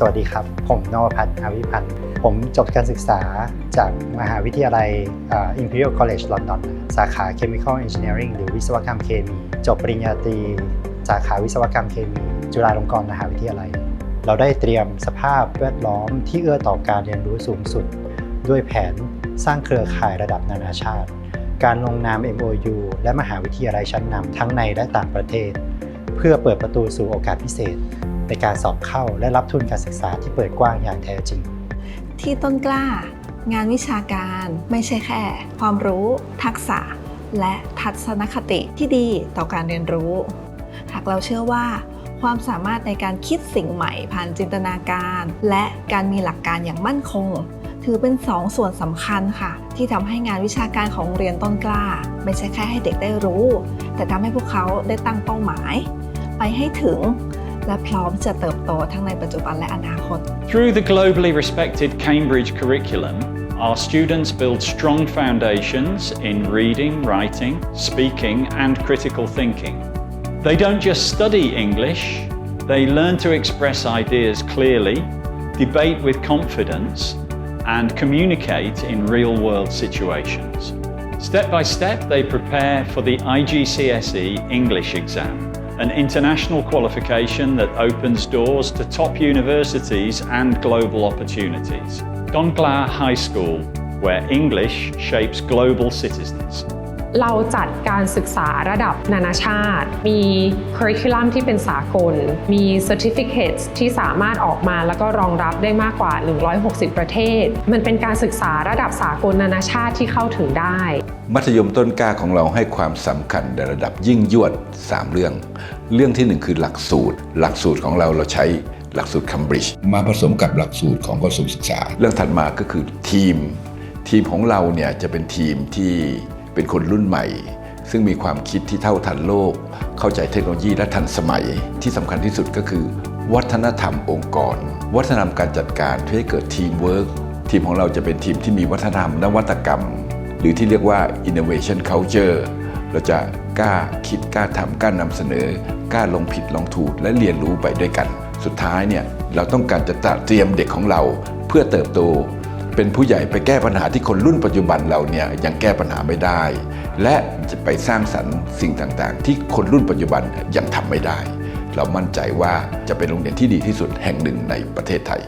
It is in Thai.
สวัสดีครับ ผมนวพัฒน์อาวิพันธ์ผมจบการศึกษาจากมหาวิทยาลัยอ่อ Imperial College London สาขา Chemical Engineering หรือวิศวกรรมเคมี จบปริญญาตรี สาขาวิศวกรรมเคมี จุฬาลงกรณ์มหาวิทยาลัย เราได้เตรียมสภาพแวดล้อมที่เอื้อต่อการเรียนรู้สูงสุด ด้วยแผนสร้างเครือข่ายระดับนานาชาติ การลงนาม MOU และมหาวิทยาลัยชั้นนำทั้งในและต่างประเทศ เพื่อเปิดประตูสู่โอกาสพิเศษ ในการสอบเข้าและรับทุนการศึกษาที่เปิดกว้างอย่างแท้จริง ที่ต้นกล้า งานวิชาการไม่ใช่แค่ ความรู้ ทักษะ และทัศนคติที่ดีต่อการเรียนรู้ หากเราเชื่อว่า ความสามารถในการคิดสิ่งใหม่ผ่านจินตนาการ และการมีหลักการอย่างมั่นคง ถือเป็นสองส่วนสำคัญค่ะ ที่ทำให้งานวิชาการของโรงเรียนต้นกล้า ไม่ใช่แค่ให้เด็กได้รู้ แต่ทำให้พวกเขาได้ตั้งเป้าหมาย ไปให้ถึง และพร้อมจะเติบโตทั้งในปัจจุบันและอนาคต Through the globally respected Cambridge curriculum, our students build strong foundations in reading, writing, speaking, and critical thinking. They don't just study English, they learn to express ideas clearly, debate with confidence, and communicate in real world situations. Step by step, they prepare for the IGCSE E English exam, an international qualification that opens doors to top universities and global opportunities. Dongla High School, where English shapes global citizens. เราจัดการศึกษาระดับนานาชาติ มีค u r r i c u l u m ที่เป็นสากล มี certificates ที่สามารถออกมาแล้วก็รองรับได้มากกว่า 160 ประเทศ มันเป็นการศึกษาระดับสากลนานาชาติที่เข้าถึงได้ มัธยมต้นกล้าของเราให้ความสำคัญในระดับยิ่งยวด 3 เรื่อง เรื่องที่ 1 คือหลักสูตร หลักสูตรของเราเราใช้หลักสูตร Cambridge มาผสมกับหลักสูตรของกระทรวงศึกษา เรื่องถัดมาก็คือทีม ทีมของเราเนี่ยจะเป็นทีมที่ เป็นคนรุ่นใหม่ ซึ่งมีความคิดที่เท่าทันโลก เข้าใจเทคโนโลยีและทันสมัย ที่สำคัญที่สุดก็คือ วัฒนธรรมองค์กร วัฒนธรรมการจัดการเพื่อให้เกิดทีมเวิร์กทีมของเราจะเป็นทีมที่มีวัฒนธรรมนวัตกรรม หรือที่เรียกว่า innovation culture เราจะกล้าคิดกล้าทำกล้านำเสนอกล้าลงผิดลองถูกและเรียนรู้ไปด้วยกัน สุดท้ายเนี่ยเราต้องการจะเตรียมเด็กของเราเพื่อเติบโต เป็นผู้ใหญ่ไปแก้ปัญหาที่คนรุ่นปัจจุบันเราเนี่ยยังแก้ปัญหาไม่ได้ และจะไปสร้างสรรค์สิ่งต่างๆ ที่คนรุ่นปัจจุบันยังทำไม่ได้ เรามั่นใจว่าจะเป็นโรงเรียนที่ดีที่สุดแห่งหนึ่งในประเทศไทย